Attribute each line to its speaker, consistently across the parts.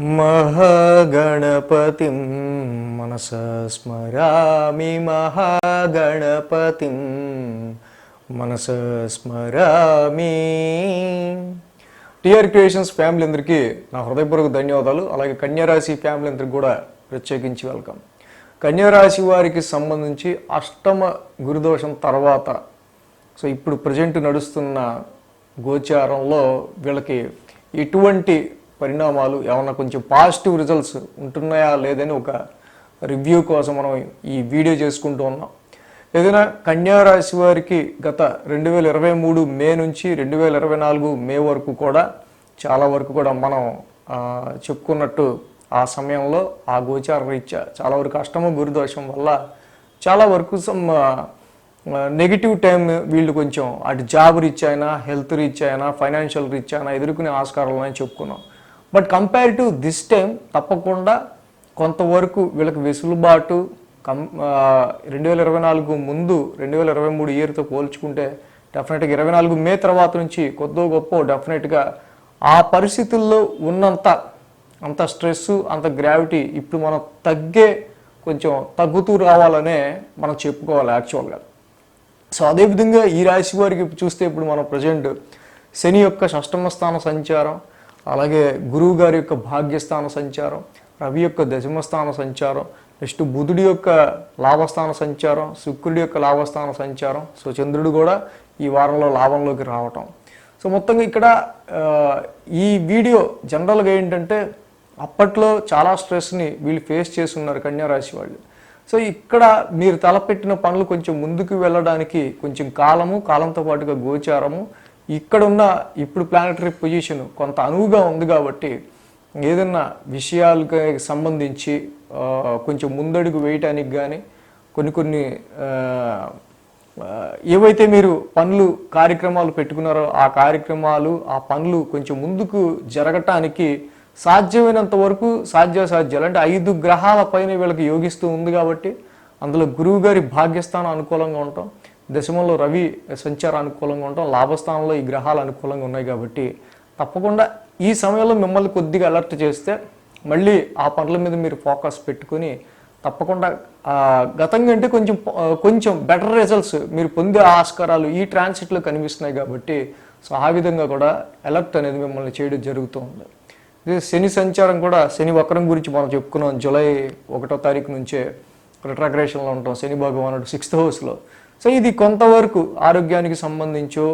Speaker 1: మహాగణపతిం మనస స్మరామి మహాగణపతిం మనస స్మరామి. టిఆర్ క్రియేషన్స్ ఫ్యామిలీ అందరికీ నా హృదయపూర్వక ధన్యవాదాలు. అలాగే కన్యారాశి ఫ్యామిలీ అందరికి కూడా ప్రత్యేకించి వెల్కమ్. కన్యారాశి వారికి సంబంధించి అష్టమ గురుదోషం తర్వాత సో ఇప్పుడు ప్రజెంట్ నడుస్తున్న గోచారంలో వీళ్ళకి ఎటువంటి పరిణామాలు ఏమన్నా కొంచెం పాజిటివ్ రిజల్ట్స్ ఉంటున్నాయా లేదని ఒక రివ్యూ కోసం మనం ఈ వీడియో చేసుకుంటూ ఉన్నాం. ఏదైనా కన్యారాశి వారికి గత రెండు వేల ఇరవై మూడు మే నుంచి రెండు వేల ఇరవై నాలుగు మే వరకు కూడా చాలా వరకు కూడా మనం చెప్పుకున్నట్టు ఆ సమయంలో ఆ గోచార రీత్యా చాలా వరకు అష్టమ గురుదోషం వల్ల చాలా వరకు సమ్ నెగిటివ్ టైం వీళ్ళు కొంచెం అటు జాబ్ రీచ్ అయినా హెల్త్ రీచ్ అయినా ఫైనాన్షియల్ రీచ్ అయినా ఎదుర్కొనే ఆస్కారాలు అని చెప్పుకున్నాం. But compare to this time తప్పకుండా కొంతవరకు వీళ్ళకి వెసులుబాటు కం రెండు వేల ఇరవై నాలుగు ముందు రెండు వేల ఇరవై మూడు ఇయర్తో పోల్చుకుంటే డెఫినెట్గా ఇరవై నాలుగు మే తర్వాత నుంచి కొద్దో గొప్ప డెఫినెట్గా ఆ పరిస్థితుల్లో ఉన్నంత అంత స్ట్రెస్ అంత గ్రావిటీ ఇప్పుడు మనం తగ్గే కొంచెం తగ్గుతూ రావాలనే మనం చెప్పుకోవాలి యాక్చువల్గా సో అదేవిధంగా ఈ రాశి వారికి చూస్తే ఇప్పుడు మనం ప్రజెంట్ శని యొక్క షష్టమ స్థాన సంచారం అలాగే గురువు గారి యొక్క భాగ్యస్థాన సంచారం రవి యొక్క దశమ స్థాన సంచారం నెక్స్ట్ బుధుడి యొక్క లాభస్థాన సంచారం శుక్రుడి యొక్క లాభస్థాన సంచారం. సో చంద్రుడు కూడా ఈ వారంలో లాభంలోకి రావటం. సో మొత్తంగా ఇక్కడ ఈ వీడియో జనరల్గా ఏంటంటే అప్పట్లో చాలా స్ట్రెస్ని వీళ్ళు ఫేస్ చేస్తున్నారు కన్యారాశి వాళ్ళు. సో ఇక్కడ మీరు తలపెట్టిన పనులు కొంచెం ముందుకు వెళ్ళడానికి కొంచెం కాలము కాలంతో పాటుగా గోచారము ఇక్కడున్న ఇప్పుడు ప్లానటరీ పొజిషన్ కొంత అనువుగా ఉంది కాబట్టి ఏదన్నా విషయాలకు సంబంధించి కొంచెం ముందడుగు వేయటానికి కానీ కొన్ని కొన్ని ఏవైతే మీరు పనులు కార్యక్రమాలు పెట్టుకున్నారో ఆ కార్యక్రమాలు ఆ పనులు కొంచెం ముందుకు జరగటానికి సాధ్యమైనంత వరకు సాధ్యాసాధ్యాలు. అంటే ఐదు గ్రహాల పైన వీళ్ళకి యోగిస్తూ ఉంది కాబట్టి అందులో గురువు గారి భాగ్యస్థానం అనుకూలంగా ఉంటాం దశమంలో రవి సంచారం అనుకూలంగా ఉండటం లాభస్థానంలో ఈ గ్రహాలు అనుకూలంగా ఉన్నాయి కాబట్టి తప్పకుండా ఈ సమయంలో మిమ్మల్ని కొద్దిగా అలర్ట్ చేస్తే మళ్ళీ ఆ పనుల మీద మీరు ఫోకస్ పెట్టుకుని తప్పకుండా గతం కంటే కొంచెం కొంచెం బెటర్ రిజల్ట్స్ మీరు పొందే ఆస్కారాలు ఈ ట్రాన్సిట్లో కనిపిస్తున్నాయి కాబట్టి సో ఆ విధంగా కూడా అలర్ట్ అనేది మిమ్మల్ని చేయడం జరుగుతుంది. ఇది శని సంచారం కూడా శని వక్రం గురించి మనం చెప్పుకున్నాం జూలై ఒకటో తారీఖు నుంచే రిట్రాగ్రేషన్లో ఉంటాం శని భగవానుడు సిక్స్త్ హౌస్లో. సో ఇది కొంతవరకు ఆరోగ్యానికి సంబంధించో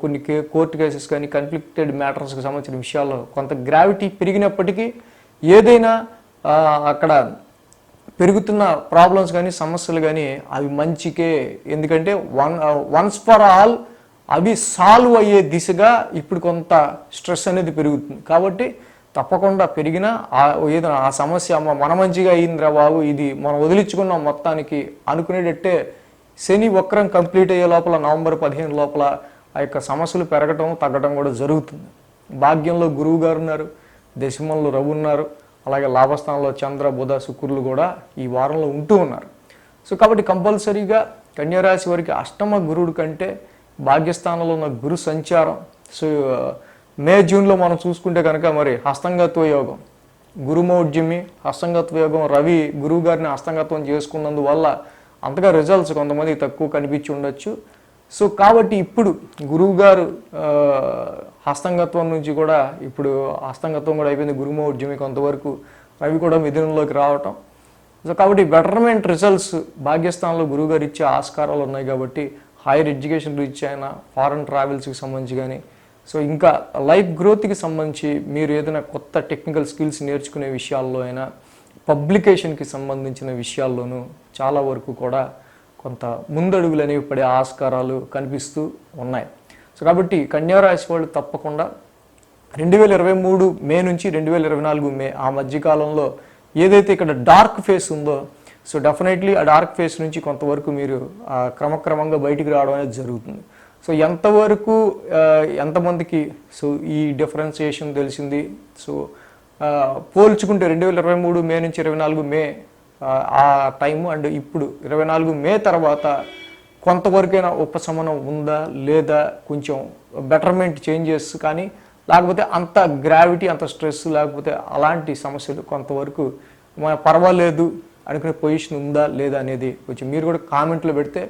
Speaker 1: కొన్ని కే- కోర్టు కేసెస్ కానీ కన్ఫ్లిక్టెడ్ మ్యాటర్స్కి సంబంధించిన విషయాల్లో కొంత గ్రావిటీ పెరిగినప్పటికీ ఏదైనా అక్కడ పెరుగుతున్న ప్రాబ్లమ్స్ కానీ సమస్యలు కానీ అవి మంచికే. ఎందుకంటే వన్ వన్స్ ఫర్ ఆల్ అవి సాల్వ్ అయ్యే దిశగా ఇప్పుడు కొంత స్ట్రెస్ అనేది పెరుగుతుంది. కాబట్టి తప్పకుండా పెరిగిన ఏదో ఆ సమస్య మన మంచిగా అయిందిరా బాబు ఇది మనం వదిలించుకున్నాం మొత్తానికి అనుకునేటట్టే శని వక్రం కంప్లీట్ అయ్యే లోపల నవంబర్ పదిహేను లోపల ఆ యొక్క సమస్యలు పెరగటం తగ్గటం కూడా జరుగుతుంది. భాగ్యంలో గురువు గారు ఉన్నారు దశమంలో రవి ఉన్నారు అలాగే లాభస్థానంలో చంద్ర బుధ శుక్రులు కూడా ఈ వారంలో ఉంటూ ఉన్నారు. సో కాబట్టి కంపల్సరీగా కన్యారాశి వారికి అష్టమ గురుడు కంటే భాగ్యస్థానంలో ఉన్న గురు సంచారం. సో మే జూన్లో మనం చూసుకుంటే కనుక మరి హస్తంగత్వ యోగం. గురుమౌఢ్యమి హస్తంగత్వ యోగం రవి గురువు గారిని హస్తంగత్వం చేసుకున్నందువల్ల అంతగా రిజల్ట్స్ కొంతమందికి తక్కువ కనిపించి ఉండొచ్చు. సో కాబట్టి ఇప్పుడు గురువు గారు హస్తంగత్వం నుంచి కూడా ఇప్పుడు హస్తంగత్వం కూడా అయిపోయింది గురుమౌఢ్యమి కొంతవరకు రవి కూడా మిథునంలోకి రావటం. సో కాబట్టి బెటర్మెంట్ రిజల్ట్స్ భాగ్యస్థానంలో గురువు గారు ఇచ్చే ఆస్కారాలు ఉన్నాయి కాబట్టి హైయర్ ఎడ్యుకేషన్ రీచ్ అయినా ఫారెన్ ట్రావెల్స్కి సంబంధించి కానీ సో ఇంకా లైఫ్ గ్రోత్కి సంబంధించి మీరు ఏదైనా కొత్త టెక్నికల్ స్కిల్స్ నేర్చుకునే విషయాల్లో అయినా పబ్లికేషన్కి సంబంధించిన విషయాల్లోనూ చాలా వరకు కూడా కొంత ముందడుగులు అనేవి పడే ఆస్కారాలు కనిపిస్తూ ఉన్నాయి. సో కాబట్టి కన్యారాశి వాళ్ళు తప్పకుండా రెండు వేల ఇరవై మూడు మే నుంచి రెండు వేల ఇరవై నాలుగు మే ఆ మధ్యకాలంలో ఏదైతే ఇక్కడ డార్క్ ఫేస్ ఉందో సో డెఫినెట్లీ ఆ డార్క్ ఫేస్ నుంచి కొంతవరకు మీరు క్రమక్రమంగా బయటికి రావడం అనేది జరుగుతుంది. సో ఎంతవరకు ఎంతమందికి సో ఈ డిఫరెన్సియేషన్ తెలిసింది? సో పోల్చుకుంటే రెండు వేల ఇరవై మూడు మే నుంచి ఇరవై నాలుగు మే ఆ, టైం టైము అండ్ ఇప్పుడు ఇరవై నాలుగు మే తర్వాత కొంతవరకైనా ఉపశమనం ఉందా లేదా కొంచెం బెటర్మెంట్ చేంజెస్ కానీ లేకపోతే అంత గ్రావిటీ అంత స్ట్రెస్ లేకపోతే అలాంటి సమస్యలు కొంతవరకు మన పర్వాలేదు అనుకునే పొజిషన్ ఉందా లేదా అనేది కొంచెం మీరు కూడా కామెంట్లో పెడితే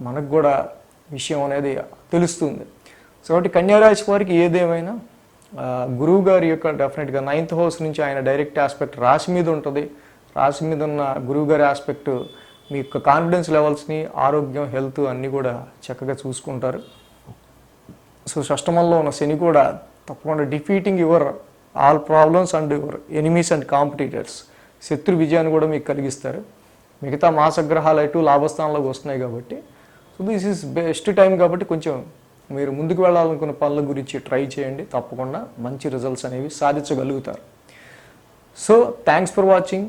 Speaker 1: మనకు కూడా విషయం అనేది తెలుస్తుంది. సో కాబట్టి కన్యారాశి వారికి ఏదేమైనా గురువు గారి యొక్క డెఫినెట్గా నైన్త్ హౌస్ నుంచి ఆయన డైరెక్ట్ ఆస్పెక్ట్ రాశి మీద ఉంటుంది. రాశి మీద ఉన్న గురువు గారి ఆస్పెక్ట్ మీ యొక్క కాన్ఫిడెన్స్ లెవెల్స్ని ఆరోగ్యం హెల్త్ అన్నీ కూడా చక్కగా చూసుకుంటారు. సో షష్టమంలో ఉన్న శని కూడా తప్పకుండా defeating your all problems and your enemies and competitors శత్రు విజయాన్ని కూడా మీకు కలిగిస్తారు. మిగతా మాసగ్రహాలు అటు లాభస్థానంలోకి వస్తున్నాయి కాబట్టి. So this is best time కాబట్టి కొంచెం మీరు ముందుకు వెళ్ళాలనుకున్న పనుల గురించి ట్రై చేయండి. తప్పకుండా మంచి రిజల్ట్స్ అనేవి సాధించగలుగుతారు. So thanks for watching